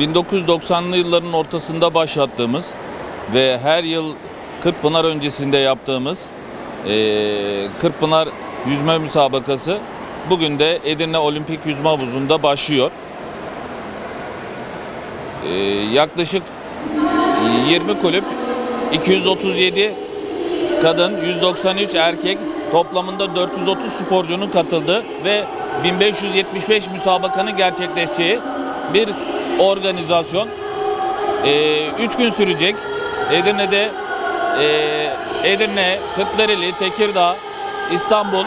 1990'lı yılların ortasında başlattığımız ve her yıl Kırkpınar öncesinde yaptığımız eee Kırkpınar yüzme müsabakası bugün de Edirne Olimpik Yüzme Havuzu'nda başlıyor. Eee, yaklaşık 20 kulüp, 237 kadın, 193 erkek toplamında 430 sporcunun katıldığı ve 1575 müsabakanın gerçekleşeceği bir organizasyon. 3 gün sürecek. Edirne'de e, Edirne, Kırklareli, Tekirdağ, İstanbul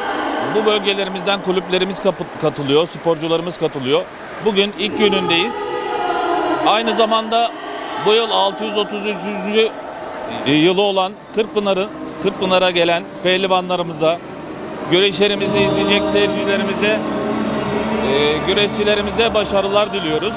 bu bölgelerimizden kulüplerimiz katılıyor, sporcularımız katılıyor. Bugün ilk günündeyiz. Aynı zamanda bu yıl 633. yılı olan Kırkpınar'ın Kırkpınar'a gelen pehlivanlarımıza, güreşlerimizi izleyecek seyircilerimize, e, güreşçilerimize başarılar diliyoruz.